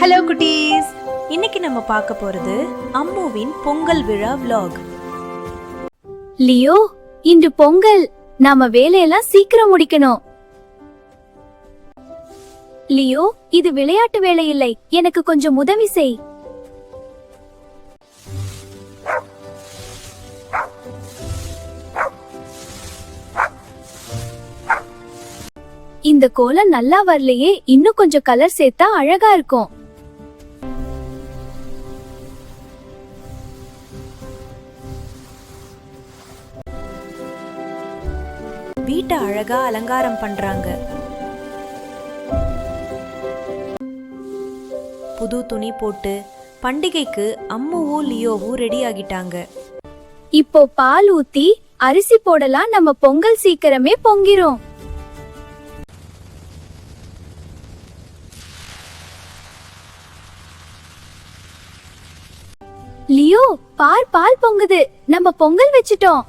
Hello குட்டீஸ். இன்னைக்கு நம்ம பார்க்க போறது அம்முவின் பொங்கல் விழா vlog. லியோ இன்று பொங்கல். நாம வேலையெல்லாம் சீக்கிரம் முடிக்கணும். லியோ இது விளையாட்டு வேலை இல்லை. எனக்கு கொஞ்சம் உதவி செய். இந்த கோலம் நல்லா வரலையே. இன்னும் கொஞ்சம் கலர் சேர்த்தா அழகா இருக்கும். வீட்டை அழகா அலங்காரம் பண்றாங்க. புது துணி போட்டு பண்டிகைக்கு அம்முவும் லியோவும் ரெடி ஆகிட்டாங்க. இப்போ பால் ஊத்தி அரிசி போடலாம் நம்ம பொங்கல் சீக்கிரமே பொங்கிரும். லியோ பார் பால் பொங்குது. நம்ம பொங்கல் வச்சிட்டோம்.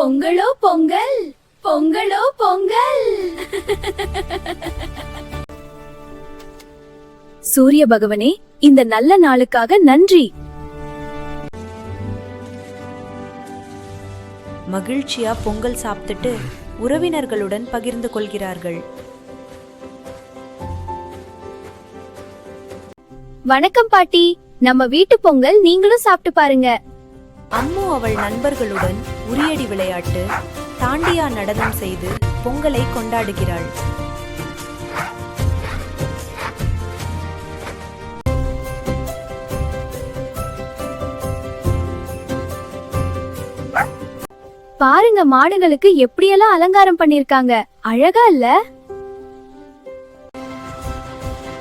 பொங்கலோ பொங்கல் பொங்கலோ பொங்கல். சூரிய பகவனே இந்த நல்ல நாளுக்காக நன்றி. மகிழ்ச்சியா பொங்கல் சாப்பிட்டுட்டு உறவினர்களுடன் பகிர்ந்து கொள்கிறார்கள். வணக்கம் பாட்டி. நம்ம வீட்டு பொங்கல் நீங்களும் சாப்பிட்டு பாருங்க. அம்மு அவள் நண்பர்களுடன் உரியடி விளையாட்டு தாண்டியா நடனம் செய்து பொங்கலை கொண்டாடுகிறாள். பாருங்க மாடுகளுக்கு எப்படியெல்லாம் அலங்காரம் பண்ணிருக்காங்க. அழகா இல்ல?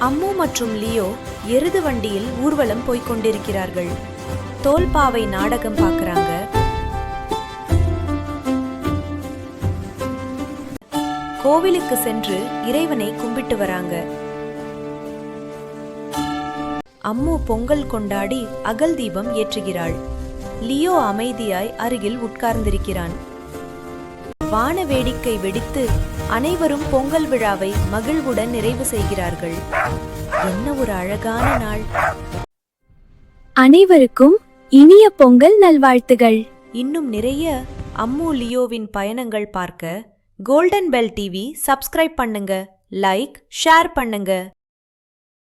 அம்மு மற்றும் லியோ எருது வண்டியில் ஊர்வலம் போய்க் கொண்டிருக்கிறார்கள். தோல்பாவை நாடகம் பார்க்குறாங்க. கோவிலுக்கு சென்று இறைவனை கும்பிட்டு வராங்க. அம்மு பொங்கல் கொண்டாடி அகல் தீபம் ஏற்றுகிறாள். லியோ அமைதியாய் அருகில் உட்கார்ந்திருக்கிறான். வான வேடிக்கை வெடித்து அனைவரும் பொங்கல் விழாவை மகிழ்வுடன் நிறைவு செய்கிறார்கள். என்ன ஒரு அழகான நாள். அனைவருக்கும் இனிய பொங்கல் நல்வாழ்த்துகள். இன்னும் நிறைய அம்மு லியோவின் பயணங்கள் பார்க்க கோல்டன் பெல் டிவி சப்ஸ்கிரைப் பண்ணுங்க லைக் ஷேர் பண்ணுங்க.